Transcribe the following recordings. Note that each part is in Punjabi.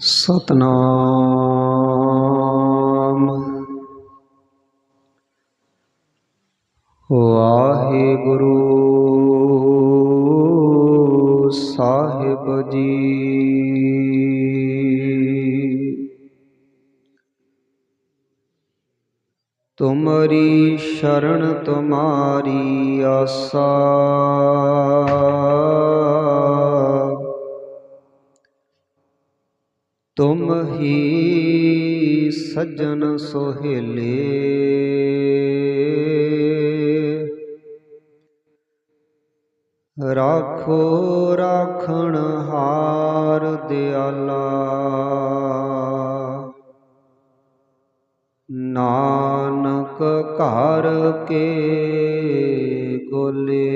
ਸਤਨਾਮ। ਵਾਹਿਗੁਰੂ ਸਾਹਿਬ ਜੀ। ਤੁਮਰੀ ਸ਼ਰਨ ਤੁਮਾਰੀ ਆਸਾ। ਤੁਮ ਹੀ ਸੱਜਣ ਸੋਹਿਲੇ। ਰਾਖੋ ਰਾਖਣ ਹਾਰ ਦਿਆਲਾ। ਨਾਨਕ ਘਰ ਕੇ ਗੋਲੇ।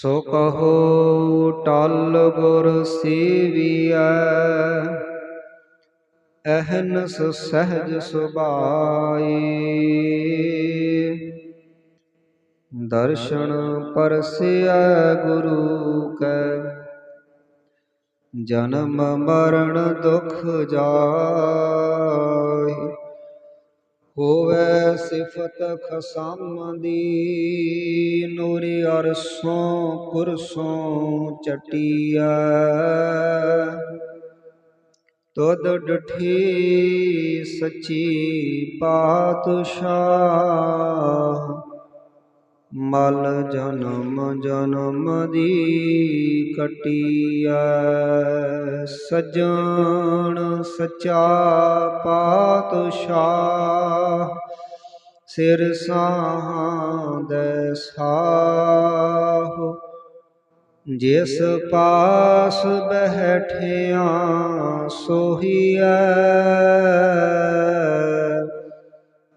ਸੋ ਕਹੋ ਟਲ ਗੁਰ ਸੇਵੀਐ, ਅਹਨਸ ਸਹਿਜ ਸੁਭਾਈ। ਦਰਸ਼ਨ ਪਰਸਿਆ ਗੁਰੂ ਕੈ, ਜਨਮ ਮਰਨ ਦੁਖ ਜਾਈ। ਹੋਵੇ ਸਿਫਤ ਖਸਮ ਦੀ ਨੂਰੀ ਅਰਸੋਂ ਕੁਰਸੋਂ ਚਟੀਐ। ਤੁਧ ਡਠੀ ਸੱਚੀ ਪਾਤਸ਼ਾਹ ਮਲ ਜਨਮ ਜਨਮ ਦੀ ਕਟਿਆ ਸਜਣ ਸਚਾ ਪਾਤਸ਼ਾਹ, ਸਿਰ ਸਾਹਾਂ ਸਾਹੁ। ਜਿਸ ਪਾਸ ਬਹਿਠਿਆ ਸੋਹੀਐ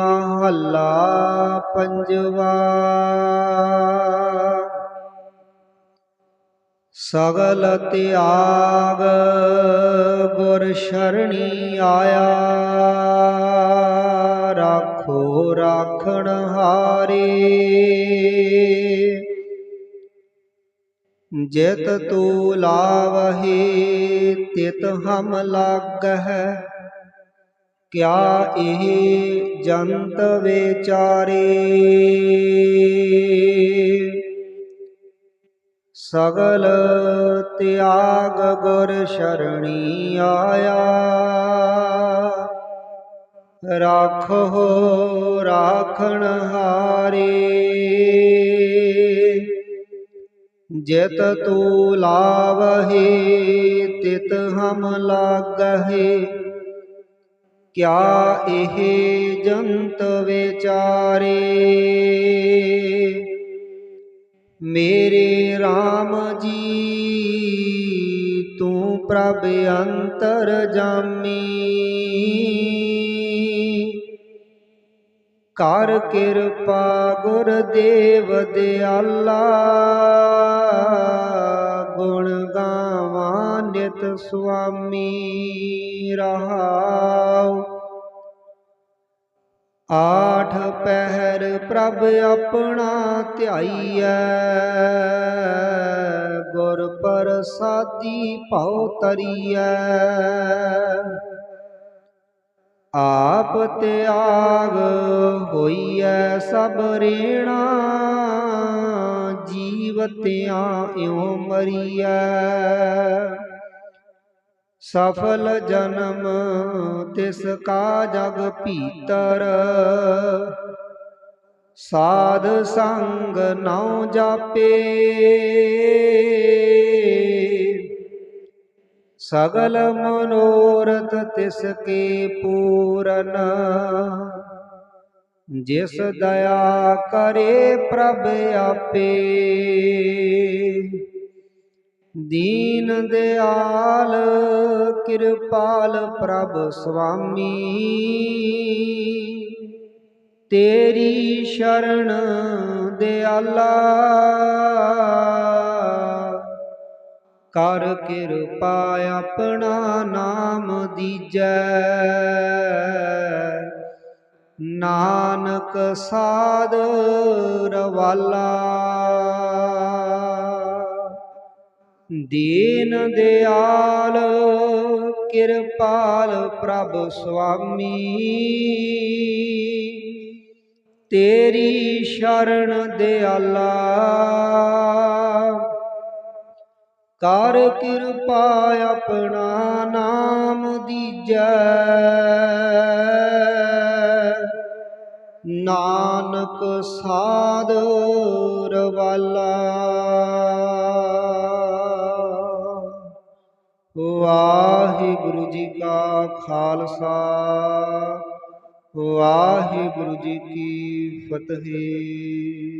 ਮਹੱਲਾ ਪੰਜਵਾ। ਸਗਲ ਤਿਆਗ ਗੁਰ ਸ਼ਰਣੀ ਆਇਆ। ਰਾਖੋ ਰਾਖਣ ਹਾਰੇ। ਜਿਤ ਤੂ ਲਾਵਹੀ, ਤਿਤ ਹਮ ਲਾਗਹਿ। ਕਿਆ ਇਹ ਜੰਤ ਵਿਚਾਰੇ? ਸਗਲ ਤਿਆਗ ਗੁਰ ਸ਼ਰਣੀ ਆਇਆ। ਰਾਖੋ ਰਾਖਣ ਹਾਰੇ। ਜਿਤ ਤੂ ਲਾਵਹੀ, ਤਿਤ ਹਮ ਲਾਗਹਿ। ਕਿਆ ਇਹ ਜੰਤ ਵਿਚਾਰੇ? ਮੇਰੇ RAM ਜੀ ਤੂੰ ਪ੍ਰਭ ਅੰਤਰ ਜਾਮੀ। ਕਰ ਕਿਰਪਾ ਗੁਰਦੇਵ ਦਿਆਲਾ। ਗੁਣ ਗਾਵਾਂ ਨਿਤ ਸੁਆਮੀ ਰਹਾਉ। ਆਠ ਪਹਿਰ ਪ੍ਰਭ ਆਪਣਾ ਧਿਆਈਐ। ਗੁਰ ਪ੍ਰਸਾਦੀ ਭਉ ਤਰੀਐ। ਆਪ ਤਿਆਗ ਹੋਈਐ ਸਭ ਰੇਣਾ ਜੀਵਤਿਆਂ ਇਉ ਮਰੀਐ। ਸਫਲ ਜਨਮ ਤਿਸ ਕਾ ਜਗ ਭੀਤਰ, ਸਾਧ ਸੰਗ ਨਾਉ ਜਾਪੇ। ਸਗਲ ਮਨੋਰਥ ਤਿਸ ਕੇ ਪੂਰਨ। ਜਿਸ ਦਇਆ ਕਰੇ ਪ੍ਰਭ ਆਪੇ। ਦੀਨ ਦਿਆਲ ਕਿਰਪਾਲ ਪ੍ਰਭ ਸੁਆਮੀ। ਤੇਰੀ ਸ਼ਰਨ ਦਿਆਲਾ। ਕਰ ਕਿਰਪਾ ਆਪਣਾ ਨਾਮ ਦੀਜੈ। ਨਾਨਕ ਸਾਧ ਰਵਾਲਾ। ਦੀਨ ਦਿਆਲ ਕਿਰਪਾਲ ਪ੍ਰਭ ਸੁਆਮੀ। ਤੇਰੀ ਸ਼ਰਨ ਦਿਆਲਾ। ਕਰ ਕਿਰਪਾ ਆਪਣਾ ਨਾਮ ਦੀਜੈ। ਨਾਨਕ ਸਾਧ ਰਵਾਲਾ। ਵਾਹਿਗੁਰੂ ਜੀ ਕਾ ਖਾਲਸਾ, ਵਾਹਿਗੁਰੂ ਜੀ ਕੀ ਫਤਿਹ।